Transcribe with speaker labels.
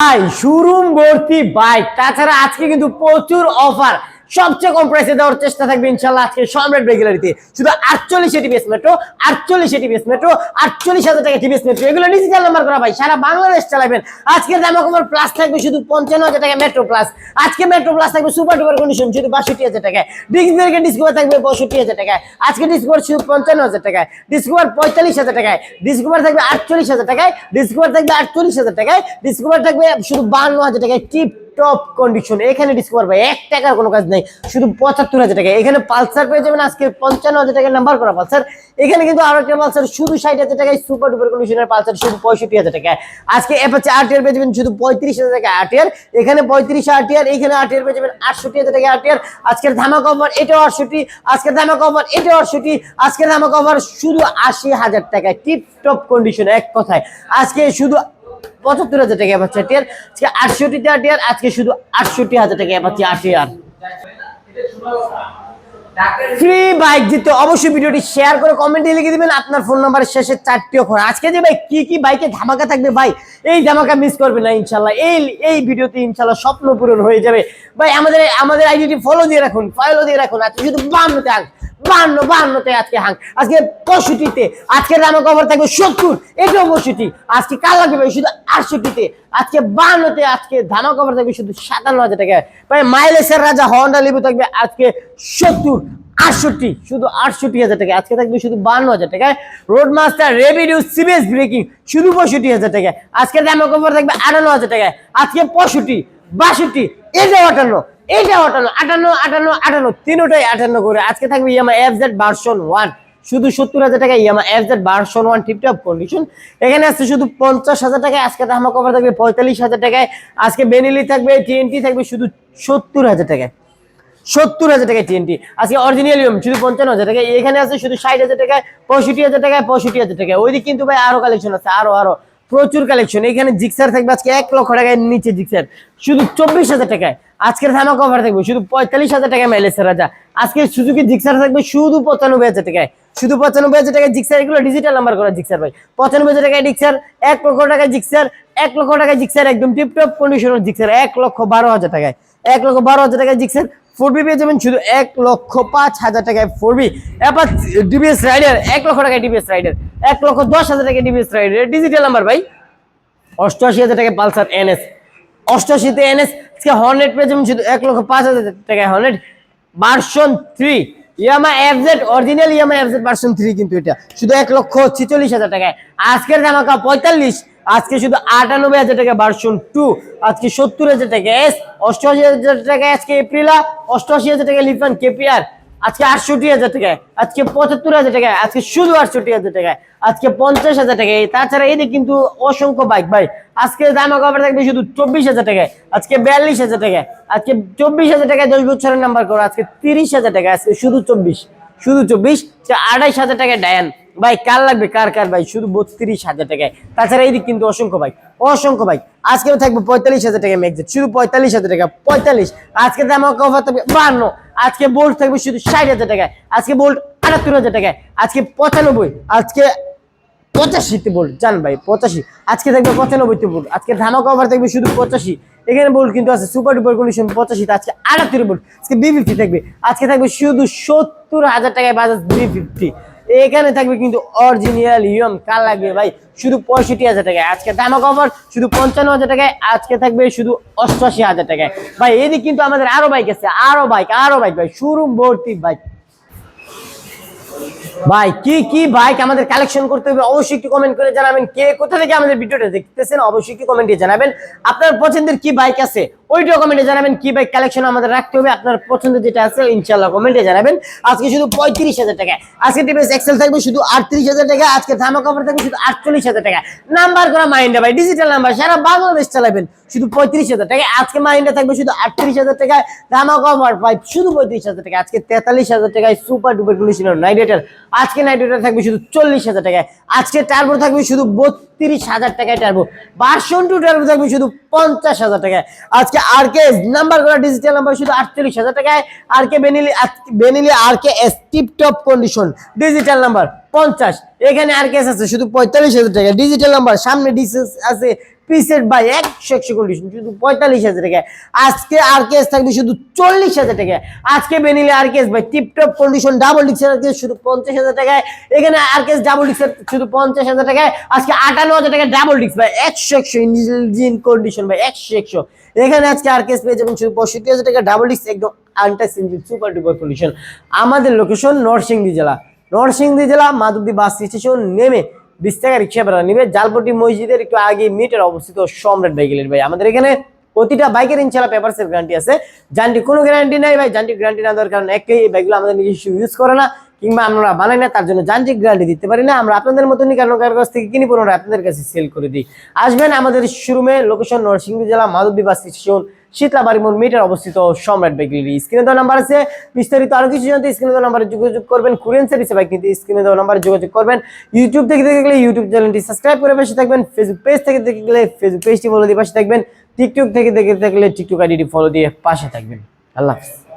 Speaker 1: ভাই শোরুম ভর্তি বাইক তাছাড়া আজকে কিন্তু প্রচুর অফার সবচেয়ে কম প্রাইসে দেওয়ার চেষ্টা থাকবে ইনশাল্লাহ আজকে সম্রাট বেগুলারিতে শুধু আটচল্লিশ টিভিএস মেট্রো আটচল্লিশ টিভিএস মেট্রো আটচল্লিশ হাজার টাকা টিভিএস মেট্রো এগুলো ডিজিটাল নাম্বার করা ভাই, সারা বাংলাদেশ চালাবেন। আজকের দাম কমার প্লাস থাকবে শুধু পঞ্চান্ন হাজার টাকা মেট্রো প্লাস আজকে মেট্রো প্লাস থাকবে সুপার ডুপার কন্ডিশন শুধু বাষট্টি হাজার টাকায়। ডিস্ক ব্রেকের ডিসকভার থাকবে পঁয়ষট্টি হাজার টাকায়। আজকে ডিসকভার শুধু পঞ্চান্ন হাজার টাকায়। ডিসকভার পঁয়তাল্লিশ হাজার টাকায়। ডিসকভার থাকবে আটচল্লিশ হাজার টাকায়। ডিসকভার থাকবে আটচল্লিশ হাজার টাকায়। ডিসকভার থাকবে শুধু বান্ন হাজার টাকায়। টিপ টপ কন্ডিশন এখানে ডিসকভার ভাই, এক টাকার কোনো কাজ নাই, শুধু পঁচাত্তর হাজার টাকা। এখানে পালসার পেয়ে যাবেন, আজকে পঞ্চান্ন হাজার টাকা নাম্বার করা পালসার। এখানে কিন্তু আরও একটা পালসার, শুধু ষাট হাজার টাকায় সুপার ডুপার কন্ডিশনের পালসার, শুধু পঁয়ষট্টি হাজার টাকা আজকে অ্যাপাচে আরটিআর পেয়ে যাবেন, শুধু পঁয়ত্রিশ হাজার টাকা আরটিআর এখানে পঁয়ত্রিশ আরটিআর এখানে আরটিআর পেয়ে যাবেন, আটষট্টি হাজার টাকা আরটিআর আজকের ধামা কভার এটাও আটষট্টি। আজকের ধামা কভার এটাও আটষট্টি। আজকের ধামা কভার শুধু আশি হাজার টাকায় টিপ টপ কন্ডিশন এক কথায়। আজকে শুধু পঁচাত্তর হাজার টাকা পাচ্ছে টিয়ার। আজকে আটষট্টি টিয়ার, আজকে শুধু আটষট্টি হাজার টাকা পাচ্ছি আশি আর ফ্রি বাইক জিততে অবশ্যই ভিডিওটি শেয়ার করে কমেন্টে লিখে দিবেন। আপনার ফোন নাম্বারের শেষে চারটি অক্ষর। আজকে যে ভাই, কি কি বাইকে ধামাকা থাকবে ভাই? এই ধামাকা মিস করবে না ইনশাল্লাহ। এই এই ভিডিওতে ইনশাল্লাহ স্বপ্ন পূরণ হয়ে যাবে। ভাই, আমাদের আমাদের আইডিটি ফলো দিয়ে রাখুন ফলো দিয়ে রাখুন। আজকে শুধু বান্নতে আঁক বান্ন, বান্নতে আজকে হাং। আজকে পঁয়ষট্টিতে, আজকে দামা কভার থাকবে সত্তর, এটাও পঁয়ষট্টি। আজকে কাল লাগবে শুধু আটষট্টিতে। আজকে বান্নতে আজকে ধামা কভার থাকবে শুধু সাতান্ন হাজার টাকা। ভাই মাইলেসের রাজা হন্ডা লিবু থাকবে আজকে সত্তর। আটষট্টি, শুধু আটষট্টি হাজার টাকা আজকে থাকবে শুধু বান্ন হাজার টাকায়। Road master revenue CBS braking শুধু পঁয়ষট্টি হাজার টাকায়। আজকে দামা কভার থাকবে আটান্ন হাজার টাকায়। আজকে পঁয়ষট্টি, বাষট্টি এটা আটান্ন এইটা আটান্ন আটান্ন আটান্ন আটান্ন, তিনোটাই আটান্ন করে। আজকে থাকবে Yamaha F Z version one শুধু সত্তর হাজার টাকা Yamaha F Z version one tiptop condition এখানে আসছে শুধু পঞ্চাশ হাজার টাকায়। আজকে ধামা কভার থাকবে পঁয়তাল্লিশ হাজার টাকায়। আজকে বেনিলি থাকবে টিএনটি থাকবে শুধু সত্তর হাজার টাকায়। সত্তর হাজার টাকায় টিএনটি আজকে অরিজিনালিয়াম শুধু পঞ্চান্ন হাজার টাকায়। এখানে আছে শুধু ষাট হাজার টাকায়, পঁয়ষট্টি হাজার টাকায়, পঁয়ষট্টি হাজার টাকায়। ওইদিকে কিন্তু ভাই আরও কালেকশন আছে, আরও আরও। প্রচুর কালেকশন এখানে জিক্সার থাকবে আজকে এক লক্ষ টাকায়, নিচে জিক্সার শুধু চব্বিশ হাজার টাকায়। আজকের ধামা কভার থাকবে, শুধু পঁয়তাল্লিশ হাজার টাকায় মাইলেসের রাজা। আজকে সুজুকি জিক্সার থাকবে শুধু পঁচানব্বই হাজার টাকায়। শুধু পঁচানব্বই হাজার টাকায় জিক্সার এগুলো ডিজিটাল নাম্বার করা জিক্সার ভাই। পঁচানব্বই হাজার টাকায় জিক্সার এক লক্ষ টাকায় জিক্সার এক লক্ষ টাকায় জিক্সার একদম টিপটপ কন্ডিশনের জিক্সার এক লক্ষ বারো হাজার টাকায়। এক লক্ষ বারো হাজার টাকায় জিক্সার ফোর বি পেয়ে যাবেন শুধু এক লক্ষ পাঁচ হাজার টাকায় ফোর বি এবার ডিবিএস রাইডার এক লক্ষ টাকায় ডিবিএস রাইডার এক লক্ষ দশ হাজার টাকায় ডিবিএস রাইডার ডিজিটাল নাম্বার ভাই, অষ্টআশি হাজার টাকায় পালসার এনএস অষ্টআশিতে এনএস আজকে হর্নেট পেয়ে যাবেন শুধু এক লক্ষ পাঁচ হাজার টাকায় Hornet version three Yamaha FZ original Yamaha FZ version three কিন্তু এটা। শুধু এক লক্ষ ছিচল্লিশ হাজার টাকায়। আজকের দামাকা পঁয়তাল্লিশ আজকে শুধু আটানব্বই হাজার টাকা ভার্সন টু আজকে সত্তর হাজার টাকা এস অষ্টআশি হাজার টাকা আজকে এপ্রিলা অষ্টআশি হাজার টাকা লিফান কেপিআর আজকে আটষট্টি হাজার টাকায় আজকে পঁচাত্তর হাজার টাকায় আজকে শুধু আটষট্টি হাজার টাকায় আজকে পঞ্চাশ হাজার টাকায় তাছাড়া এদিকে কিন্তু অসংখ্য বাইক ভাই, আজকে দাম কভার থাকবে শুধু চব্বিশ হাজার টাকায় আজকে বিয়াল্লিশ হাজার টাকায় আজকে চব্বিশ হাজার টাকায় দশ বছরের নাম্বার করো, আজকে তিরিশ হাজার টাকা, আজকে শুধু চব্বিশ শুধু চব্বিশ আড়াইশ হাজার টাকায় ডায়ান ভাই, কার লাগবে? কার কার? ভাই, শুধু বত্রিশ হাজার টাকায়। তাছাড়া এইদিক কিন্তু অসংখ্য ভাই অসংখ্য ভাই। আজকেও থাকবে পঁয়তাল্লিশ হাজার টাকা ম্যাগজেট শুধু পঁয়তাল্লিশ হাজার টাকা, পঁয়তাল্লিশ। আজকে দাম কভার থাকবে বান্ন। আজকে বোল্ট থাকবে শুধু ষাট হাজার টাকায়। আজকে বোল্ট আটাত্তর হাজার টাকায়। আজকে পঁচানব্বই, আজকে পঁচাশিতে বোল্ট জান ভাই, পঁচাশি। আজকে থাকবে পঁচানব্বইতে বোল্ট আজকে ধামা কভার থাকবে শুধু পঁচাশি। এখানে বোল্ট কিন্তু আছে সুপার ডুপার কন্ডিশন পঁচাশিতে। আজকে আটাত্তর বোল্ট আজকে বি ফিফটি থাকবে। আজকে থাকবে শুধু সত্তর হাজার টাকায় বাজাজ বি ফিফটি এখানে থাকবে কিন্তু অরিজিনাল ইয়ম কার লাগবে ভাই? শুধু পঁয়ষট্টি হাজার টাকায়। আজকে দামা কভার শুধু পঞ্চান্ন হাজার টাকায়, আজকে থাকবে শুধু অষ্টআশি হাজার টাকায়। ভাই, এদিকে কিন্তু আমাদের আরও বাইক আছে, আরও বাইক আরও বাইক ভাই। শোরুম ভর্তি বাইক ভাই, কি কি বাইক আমাদের কালেকশন করতে হবে অবশ্যই একটু কমেন্ট করে জানাবেন। কে কোথা থেকে আমাদের ভিডিওটা দেখতেছেন অবশ্যই একটু কমেন্টে জানাবেন। আপনার পছন্দের কি বাইক আছে? ওইটাও কমেন্টে জানাবেন কি বাইক কালেকশন আমাদের রাখতে হবে, আপনার পছন্দের যেটা আছে ইনশাল্লাহ কমেন্টে জানাবেন। আজকে শুধু পঁয়ত্রিশ হাজার টাকা। আজকে টিভিএস এক্সেল থাকবে শুধু আটত্রিশ হাজার টাকা, আজকে ধামা কভার থাকবে শুধু আটচল্লিশ হাজার টাকা। নাম্বার করা মাইন্ডে ভাই ডিজিটাল নাম্বার সারা বাংলাদেশ চালাবেন, শুধু পঁয়ত্রিশ হাজার টাকা। আজকে মাইন্ডে থাকবে শুধু আটত্রিশ হাজার টাকায় ধামা কভার ভাই শুধু পঁয়ত্রিশ হাজার টাকা। আজকে তেতাল্লিশ হাজার টাকায় সুপার ডুপার কন্ডিশনার নাইডেটার আজকে নাইডেটার থাকবে শুধু চল্লিশ হাজার টাকায়। আজকে টার্বো থাকবে শুধু বত্রিশ হাজার টাকায় টার্বো ভার্সন টু টার্বো থাকবে শুধু পঞ্চাশ হাজার টাকায়। আজকে আর কে নাম্বার করা ডিজিটাল নাম্বার শুধু আটচল্লিশ হাজার টাকায় R K Benelli Benelli R K S tiptop condition digital number পঞ্চাশ। এখানে আর কেস আছে শুধু পঁয়তাল্লিশ হাজার টাকা ডিজিটাল নাম্বার সামনে ডিসেস আছে পিসের ভাই একশো একশো কন্ডিশন শুধু পঁয়তাল্লিশ হাজার টাকা। আজকে আর কেস থাকবে শুধু চল্লিশ হাজার টাকা। আজকে বেনিলে আর কেস, ভাই টিপটপ কন্ডিশন ডাবল ডিক্সের আর কেস, শুধু পঞ্চাশ হাজার টাকায় এখানে আর কেস ডাবল ডিক্সের শুধু পঞ্চাশ হাজার টাকায় আজকে আটান্ন হাজার টাকা ডাবল ডিক্স ভাই, একশো একশো ইঞ্জিন কন্ডিশন ভাই, একশো একশো। এখানে আজকে আর কেস পেয়ে যাবেন শুধু পঁয়ষট্টি হাজার টাকা ডাবল ডিক্স একদম untouch engine super duper condition আমাদের লোকেশন নরসিংদী জেলা। নরসিংদী জেলা, মাধবদী বাস স্টেশন, নেমে বিশ টাকা রিক্সা ভাড়া নিবে। জালপটি মসজিদের একটু আগে মিটার অবস্থিত সম্রাট বাইকেলের ভাই। আমাদের এখানে প্রতিটা বাইকের ইনশাল্লাহ পেপারসের গ্যারান্টি আছে। যান্টি কোনো গ্যারান্টি নাই ভাই। যান্টিক গ্যারান্টি না দেওয়ার কারণ একই এই বাইকগুলো আমাদের নিজস্ব ইউজ করে না, কিংবা আমরা বানাই না, তার জন্য যান্ত্রিক গ্যারান্টি দিতে পারি না। আমরা আপনাদের মতনই কারণ কারোর কাছ থেকে কিনি পুনরায় আপনাদের কাছে সেল করে দিই। আসবেন আমাদের শোরুমে লোকেশন নরসিংদী জেলা মাধবদী বাস স্টেশন শীতলাবাড়ি মোড় মিটার অবস্থিত সম্রাট বাইকের স্ক্রিনে দেওয়া নাম্বার আছে। বিস্তারিত আরও কিছু জানতে স্ক্রিনে দেওয়া নাম্বারে যোগাযোগ করবেন। কুরিয়ান সার্ভিসে বাইক নিতে স্ক্রিনে দেওয়া নাম্বারে যোগাযোগ করবেন। ইউটিউব থেকে দেখে গেলে ইউটিউব চ্যানেলটি সাবস্ক্রাইব করে পাশে থাকবেন। ফেসবুক পেজ থেকে দেখে গেলে ফেসবুক পেজটি ফলো দিয়ে পাশে থাকবেন। টিকটক থেকে দেখে থাকলে টিকটক আইডিটি ফলো দিয়ে পাশে থাকবেন। আল্লাহ হাফিজ।